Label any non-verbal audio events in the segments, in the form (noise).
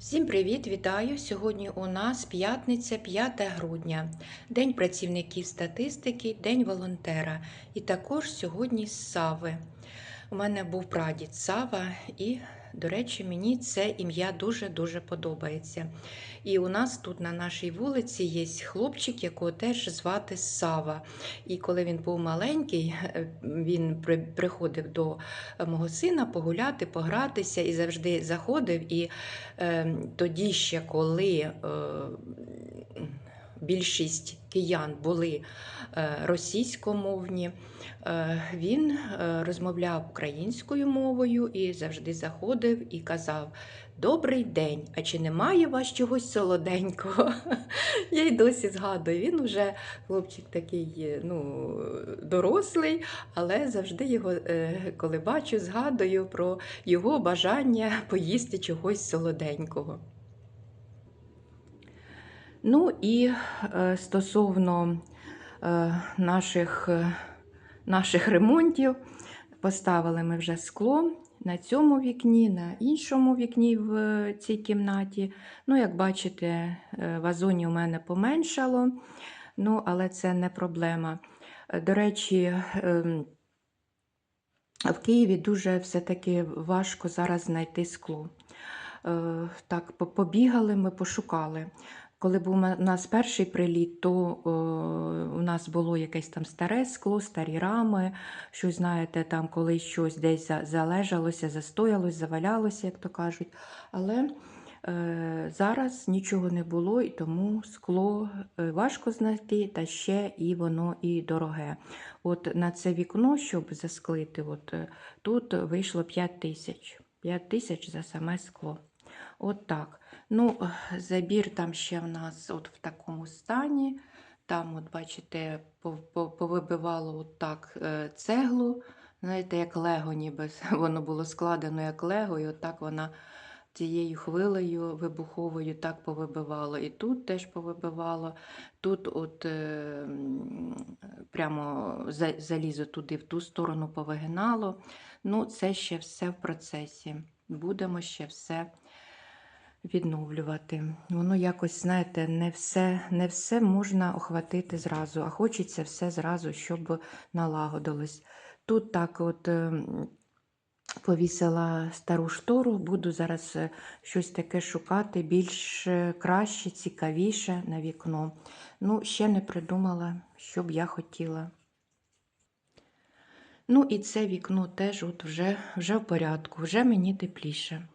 Всім привіт, вітаю! Сьогодні у нас п'ятниця, 5 грудня, День працівників статистики, День волонтера. І також сьогодні Сави. У мене був прадід Сава, і, до речі, мені це ім'я дуже-дуже подобається. І у нас тут на нашій вулиці є хлопчик, якого теж звати Сава. І коли він був маленький, е, (laughs) він приходив до мого сина погуляти, погратися і завжди заходив. І е, тоді ще, коли е, більшість киян були е, російськомовні, е, він е, розмовляв українською мовою і завжди заходив і казав: Добрий день! А чи немає у вас чогось солоденького? (laughs) Я й досі згадую. Він вже хлопчик такий ну, дорослий, але завжди його, коли бачу, згадую про його бажання поїсти чогось солоденького. Ну і е, стосовно е, наших, е, наших ремонтів, поставили ми вже скло на цьому вікні, на іншому вікні в цій кімнаті. Ну, як бачите, вазоні у мене поменшало, ну, але це не проблема. До речі, ем, в Києві дуже все-таки важко зараз знайти скло. Так, побігали, ми пошукали. Коли був у нас перший приліт, то е, у нас було якесь там старе скло, старі рами, щось, знаєте, там колись щось десь залежалося, застоялось, завалялося, як то кажуть. Але е, зараз нічого не було, і тому скло е, важко знайти, та ще і воно і дороге. От на це вікно, щоб засклити, от, е, тут вийшло 5 тисяч. 5 тисяч за саме скло. От так. Ну, забір там ще в нас от в такому стані. Там, от бачите, пов- пов- повибивало от так е, цеглу. Знаєте, як лего, ніби (laughs) воно було складено як лего, і от так вона цією хвилею вибуховою так повибивало. І тут теж повибивало. Тут от е, прямо залізо туди, в ту сторону повигинало. Ну, це ще все в процесі. Будемо ще все відновлювати. Воно якось, знаєте, не все, не все можна охватити зразу, а хочеться все зразу, щоб налагодилось. Тут так от. ем, Повісила стару штору, буду зараз е, щось таке шукати, більш е, краще, цікавіше на вікно. Ну, ще не придумала, що б я хотіла. Ну, і це вікно теж от вже, вже в порядку, вже мені тепліше.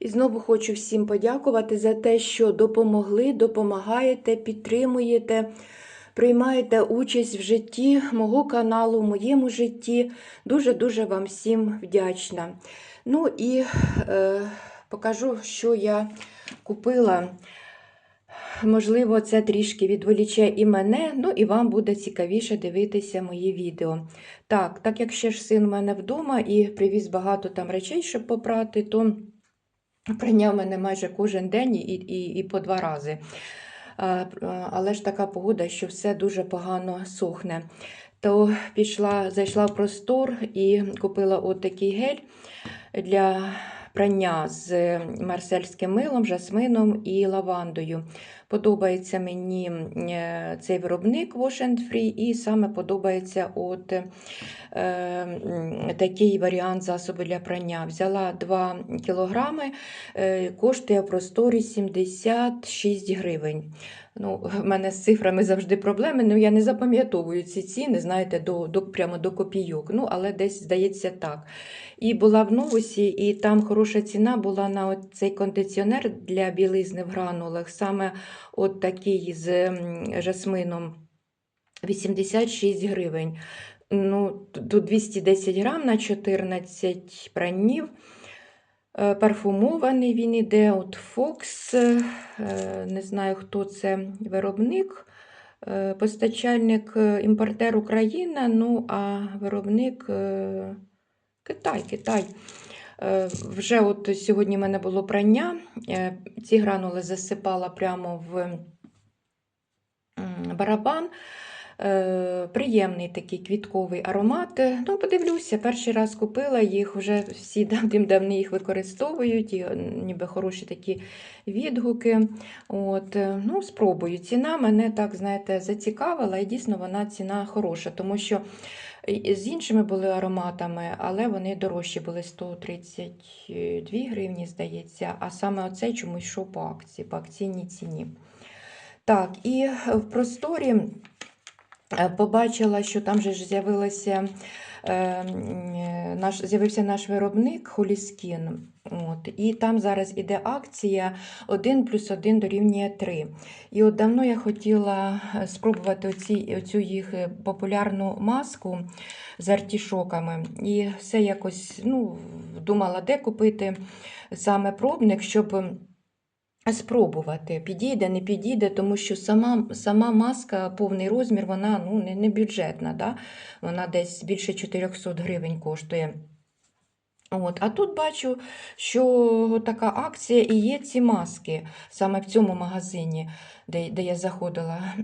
І знову хочу всім подякувати за те, що допомогли, допомагаєте, підтримуєте, приймаєте участь в житті мого каналу, в моєму житті. Дуже-дуже вам всім вдячна. Ну і е, покажу, що я купила. Можливо, це трішки відволіче і мене, ну і вам буде цікавіше дивитися мої відео. Так, так як ще ж син у мене вдома і привіз багато там речей, щоб попрати, то прийняв мене майже кожен день і, і, і по два рази. Але ж така погода, що все дуже погано сохне. То пішла, зайшла в простор і купила от такий гель для прання з марсельським милом, жасмином і лавандою. Подобається мені е, цей виробник Wash and Free, і саме подобається от е, такий варіант засобу для прання. Взяла 2 кілограми, е, коштує в просторі 76 гривень. Ну, в мене з цифрами завжди проблеми, ну я не запам'ятовую ці ціни, знаєте, до, до, прямо до копійок. Ну, але десь здається так. І була в новусі, і там хороша ціна була на цей кондиціонер для білизни в гранулах, саме от такий з жасмином 86 гривень. Ну, тут 210 грам на 14 пранів. Е, Парфумований він іде от Fox, е, не знаю, хто це виробник, е, постачальник, імпортер Україна, ну а виробник Китай, Китай. Е, Вже от сьогодні в мене було прання. е, Ці гранули засипала прямо в барабан. Е, приємний такий квітковий аромат. Ну, подивлюся, перший раз купила їх, вже всі (laughs) давним-давно їх використовують, і ніби хороші такі відгуки. От, ну, спробую. Ціна мене так, знаєте, зацікавила, і дійсно вона ціна хороша, тому що з іншими були ароматами, але вони дорожчі були 132 гривні, здається. А саме оцей чомусь йшов по акції, по акційній ціні. Так, і в просторі побачила, що там же ж з'явилося. е, е, Наш з'явився наш виробник Холіскін. От, і там зараз іде акція 1 плюс 1 дорівнює 3. І от давно я хотіла е, спробувати оці, оцю їх е, популярну маску з артішоками. І все якось ну, думала, де купити саме пробник, щоб спробувати, підійде, не підійде, тому що сама, сама маска, повний розмір, вона ну, не, не бюджетна. Да? Вона десь більше 400 гривень коштує. От, а тут бачу, що така акція і є ці маски саме в цьому магазині, де, де я заходила.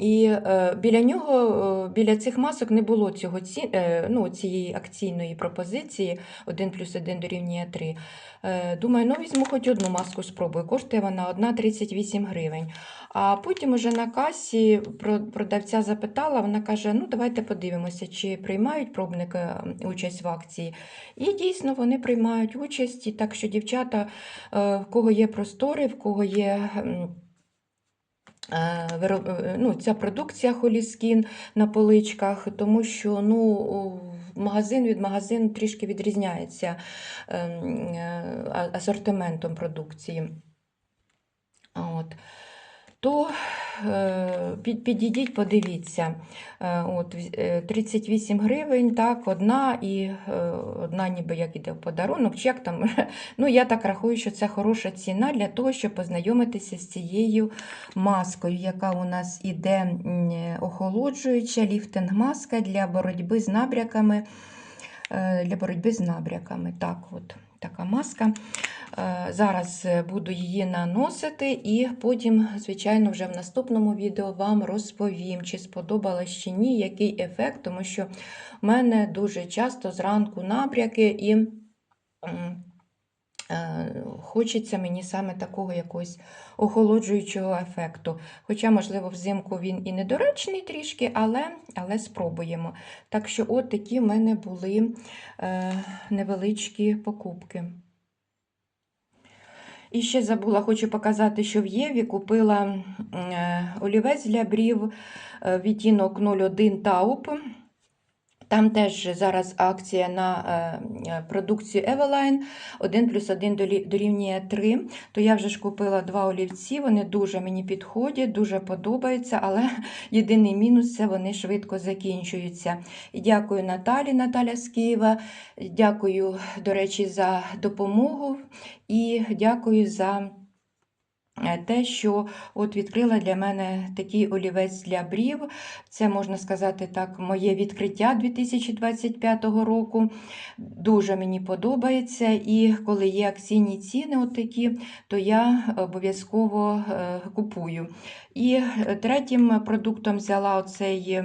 І е, біля нього, е, біля цих масок не було цього ці, е, ну, цієї акційної пропозиції 1 плюс 1 дорівнює 3. Е, думаю, ну візьму хоч одну маску спробую. Коштує вона 1,38 гривень. А потім уже на касі продавця запитала, вона каже: ну давайте подивимося, чи приймають пробники участь в акції. І дійсно вони приймають участь. І так що дівчата, е, в кого є простори, в кого є. м, е, е, Ну, ця продукція Холіскін на поличках, тому що ну, магазин від магазину трішки відрізняється ем, асортиментом продукції. От. То е, під- підійдіть, подивіться. Е, От, е, 38 гривень, так, одна і е, одна ніби як іде в подарунок. Чи як там. (laughs) Ну, я так рахую, що це хороша ціна для того, щоб познайомитися з цією маскою, яка у нас іде охолоджуюча ліфтинг-маска для боротьби з набряками. е, Для боротьби з набряками. Так, от така маска. Е, Зараз е, буду її наносити, і потім, звичайно, вже в наступному відео вам розповім, чи сподобалось чи ні, який ефект, тому що в мене дуже часто зранку напряки і хочеться мені саме такого якогось охолоджуючого ефекту. Хоча, можливо, взимку він і недоречний трішки, але, але спробуємо. Так що, от такі в мене були е, невеличкі покупки. І ще забула, хочу показати, що в Єві купила е, олівець для брів е, відтінок 01 Тауп. Там теж зараз акція на е, е, продукцію Eveline 1 плюс 1 дорівнює 3. То я вже ж купила два олівці, вони дуже мені підходять, дуже подобаються, але (laughs) єдиний мінус це вони швидко закінчуються. І дякую Наталі, Наталя з Києва. Дякую, до речі, за допомогу і дякую за те, що от відкрила для мене такий олівець для брів. Це, можна сказати так, моє відкриття 2025 року. Дуже мені подобається. І коли є акційні ціни, от такі, то я обов'язково е, купую. І е, третім продуктом взяла оцей.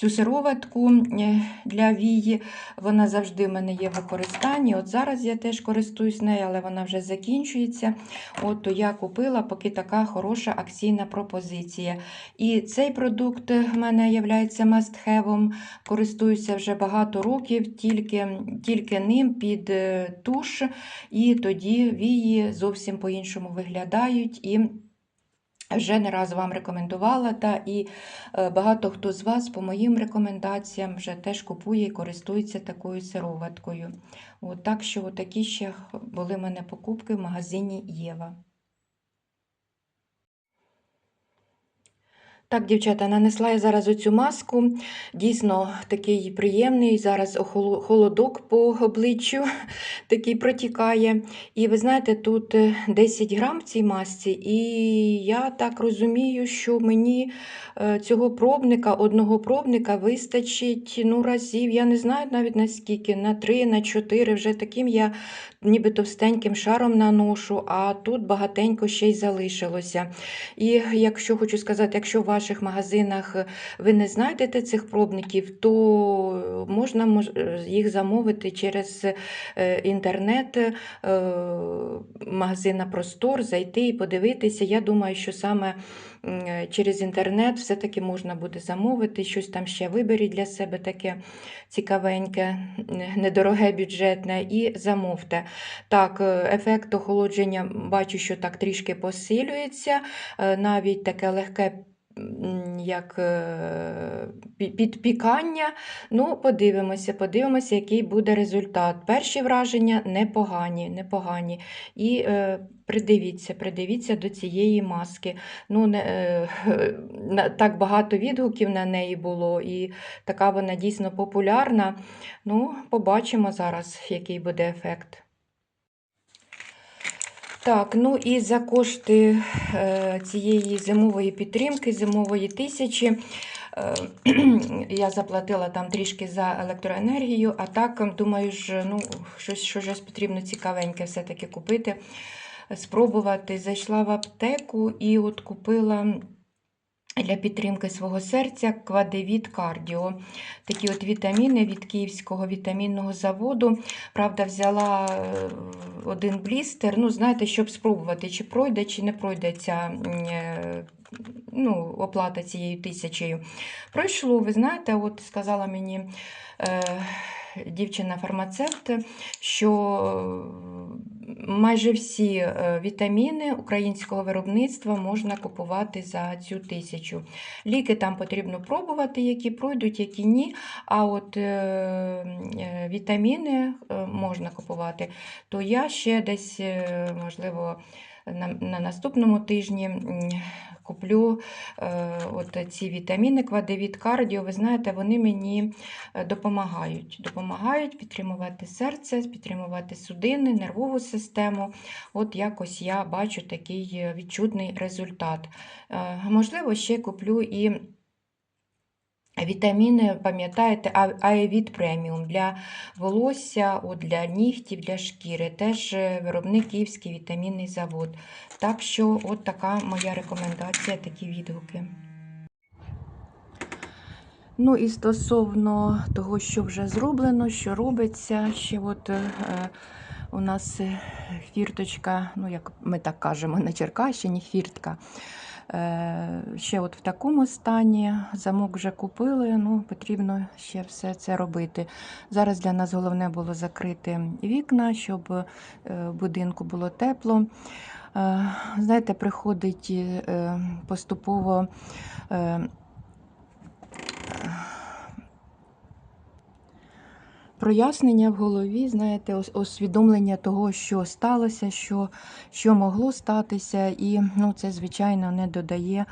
Цю сироватку е, для вії, вона завжди в мене є в використанні. От зараз я теж користуюсь нею, але вона вже закінчується. От то я купила, поки така хороша акційна пропозиція. І цей продукт в мене є must-have, користуюся вже багато років, тільки, тільки ним під е, туш, і тоді вії зовсім по-іншому виглядають. І вже не раз вам рекомендувала, та і е, багато хто з вас по моїм рекомендаціям вже теж купує і користується такою сироваткою. От, так що такі ще були в мене покупки в магазині Єва. Так, дівчата, нанесла я зараз оцю маску. Дійсно, такий приємний. Зараз холодок по обличчю (laughs) такий протікає. І ви знаєте, тут е, 10 грам в цій масці, і я так розумію, що мені е, цього пробника, одного пробника вистачить ну, разів, я не знаю навіть наскільки, на 3, на 4, вже таким я ніби товстеньким шаром наношу, а тут багатенько ще й залишилося. І якщо хочу сказати, якщо вас ваших магазинах ви не знайдете цих пробників, то можна е, їх замовити через е, інтернет е, магазина Простор, зайти і подивитися. Я думаю, що саме е, через інтернет все-таки можна буде замовити, щось там ще виберіть для себе таке цікавеньке, недороге, бюджетне, і замовте. Так, е, ефект охолодження бачу, що так трішки посилюється, е, навіть таке легке. Як е, підпікання. Ну, подивимося, подивимося, який буде результат. Перші враження непогані, непогані. І е, придивіться, придивіться до цієї маски. Ну, не, е, (laughs) так багато відгуків на неї було, і така вона дійсно популярна. Ну, побачимо зараз, який буде ефект. Так, ну і за кошти е, цієї зимової підтримки, зимової тисячі, е, (clears throat) я заплатила там трішки за електроенергію, а так, думаю, ж, ну, щось, щось потрібно цікавеньке все-таки купити, спробувати. Зайшла в аптеку і от купила для підтримки свого серця квадевіт кардіо. Такі от вітаміни від Київського вітамінного заводу. Правда, взяла е, один блістер. Ну, знаєте, щоб спробувати, чи пройде, чи не пройде ця е, ну, оплата цією тисячею. Пройшло, ви знаєте, от сказала мені. Е, Дівчина-фармацевт, що майже всі е, вітаміни українського виробництва можна купувати за цю тисячу. Ліки там потрібно пробувати, які пройдуть, які ні. А от е, е, вітаміни можна купувати. То я ще десь, можливо, на, на наступному тижні куплю е, от ці вітаміни Квадевіт Кардіо. Ви знаєте, вони мені е, допомагають. Допомагають підтримувати серце, підтримувати судини, нервову систему. От якось я бачу такий е, відчутний результат. Можливо, ще куплю і. Вітаміни, пам'ятаєте, А- преміум для волосся, от для нігтів, для шкіри. Теж е, виробник Київський вітамінний завод. Так що, от така моя рекомендація, такі відгуки. Ну і стосовно того, що вже зроблено, що робиться, ще от е, у нас е, фірточка, ну як ми так кажемо, на Черкащині фіртка. Е, ще от в такому стані замок вже купили, ну потрібно ще все це робити. Зараз для нас головне було закрити вікна, щоб е, будинку було тепло. Е, Знаєте, приходить поступово. Прояснення в голові, знаєте, усвідомлення того, що сталося, що, що могло статися, і ну, це, звичайно, не додає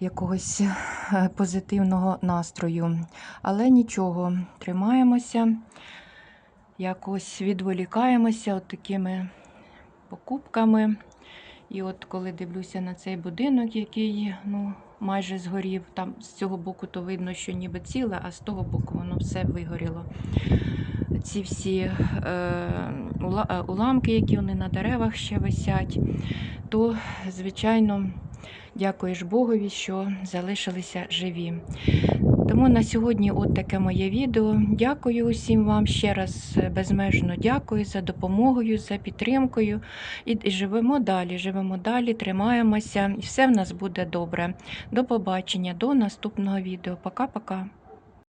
якогось е, позитивного настрою. Але нічого, тримаємося, якось відволікаємося от такими покупками. І от коли дивлюся на цей будинок, який ну, майже згорів, там з цього боку то видно, що ніби ціле, а з того боку воно все вигоріло. Ці всі е, е, уламки, які вони на деревах ще висять, то, звичайно, дякуєш Богові, що залишилися живі. Тому на сьогодні от таке моє відео. Дякую усім вам ще раз е, безмежно дякую за допомогою, за підтримкою. І живемо далі, живемо далі, тримаємося, і все в нас буде добре. До побачення, до наступного відео. Пока-пока.